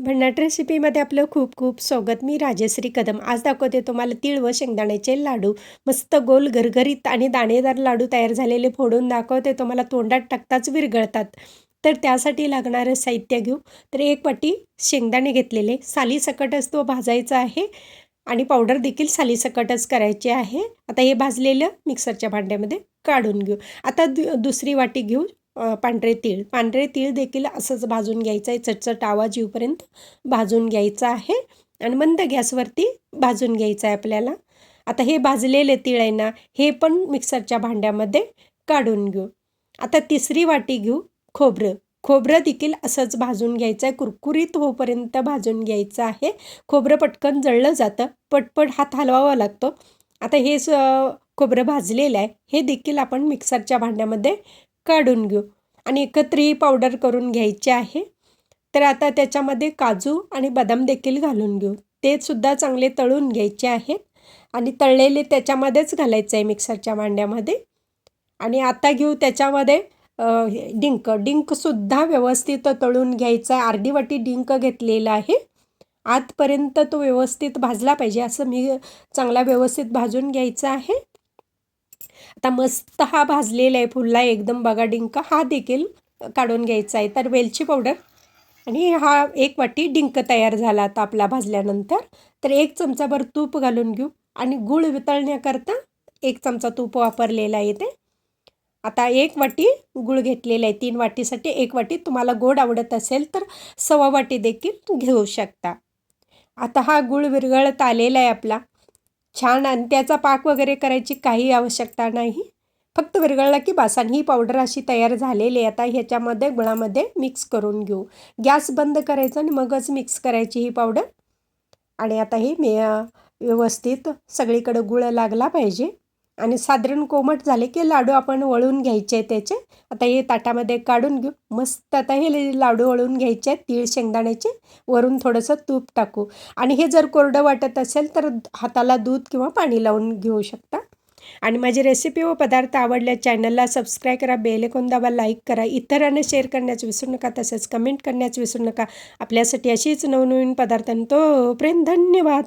भन्नाट रेसिपीमध्ये आपलं खूप खूप स्वागत. मी राजश्री कदम. आज दाखवते तुम्हाला तीळ व शेंगदाण्याचे लाडू. मस्त गोल गरगरीत आणि दाणेदार लाडू तयार झालेले फोडून दाखवते. तुम्हाला तोंडात टाकताच विरघळतात. तर त्यासाठी लागणारं साहित्य घेऊ. तर एक वाटी शेंगदाणे घेतलेले. सालीसकटच तो भाजायचा आहे. आणि पावडर देखील सालीसकटच करायची आहे. आता हे भाजलेलं मिक्सरच्या भांड्यामध्ये काढून घेऊ. आता दु दुसरी वाटी घेऊ. पांढरे तीळ. पांढरे तीळ देखील असंच भाजून घ्यायचं आहे. चटचट आवाज येऊपर्यंत भाजून घ्यायचं आहे आणि मंद गॅसवरती भाजून घ्यायचं आहे आपल्याला. आता हे भाजलेले तीळ आहे ना हे पण मिक्सरच्या भांड्यामध्ये काढून घेऊ. आता तिसरी वाटी घेऊ खोबरं. खोबरं देखील असंच भाजून घ्यायचं आहे. कुरकुरीत होईपर्यंत भाजून घ्यायचं आहे. खोबरं पटकन जळलं जातं. पटपट हात हलवावा लागतो. आता हे स खोबरं भाजलेलं आहे. हे देखील आपण मिक्सरच्या भांड्यामध्ये काढून घेऊ. आणि एकत्र ही पावडर करून घ्यायची आहे. तर आता त्याच्यामध्ये काजू आणि बदाम देखील घालून घेऊ. ते सुद्धा चांगले तळून घ्यायचे आहेत. आणि तळलेले त्याच्यामध्येच घालायचं आहे मिक्सरच्या भांड्यामध्ये. आणि आता घेऊ त्याच्यामध्ये डिंक. डिंकसुद्धा व्यवस्थित तळून घ्यायचा आहे. अर्धी वाटी डिंक घेतलेला आहे. आतपर्यंत तो व्यवस्थित भाजला पाहिजे. असं मी चांगला व्यवस्थित भाजून घ्यायचा आहे. आता मस्त हा भाजलेला आहे फुलला एकदम. बघा डिंक हा देखील काढून घ्यायचा आहे. तर वेलची पावडर आणि हा एक वाटी डिंक तयार झाला आता आपला भाजल्यानंतर. तर एक चमचाभर तूप घालून घेऊ. आणि गूळ वितळण्याकरता एक चमचा तूप वापरलेला आहे ते आता एक वाटी गूळ घेतलेला आहे. तीन वाटीसाठी एक वाटी. तुम्हाला गोड आवडत असेल तर सव्वा वाटी देखील घेऊ शकता. आता हा गूळ विरघळत आलेला आहे आपला. छान. आणि त्याचा पाक वगैरे करायची काही आवश्यकता नाही. फक्त विरगळला की बासान ही पावडर अशी तयार झालेली आहे. आता ह्याच्यामध्ये गुळामध्ये मिक्स करून घेऊ. गॅस बंद करायचा आणि मगच मिक्स करायची ही पावडर. आणि आता ही मे व्यवस्थित सगळीकडं गुळ लागला पाहिजे. आणि साधारण कोमट झाले की लाडू आपण वळून घ्यायचे त्याचे. आता हे ताटामध्ये काढून घेऊ. मस्त आता हे लाडू वळून घ्यायचे आहेत तीळ शेंगदाण्याचे. वरून थोडंसं तूप टाकू. आणि हे जर कोरडं वाटत असेल तर हाताला दूध किंवा पाणी लावून घेऊ शकता. आणि माझी रेसिपी व पदार्थ आवडल्या चॅनलला सबस्क्राईब करा बेलेकोन दाबा लाईक करा. इतरांना शेअर करण्याचं विसरू नका तसेच कमेंट करण्याचं विसरू नका. आपल्यासाठी अशीच नवनवीन पदार्थांतो प्रेम धन्यवाद.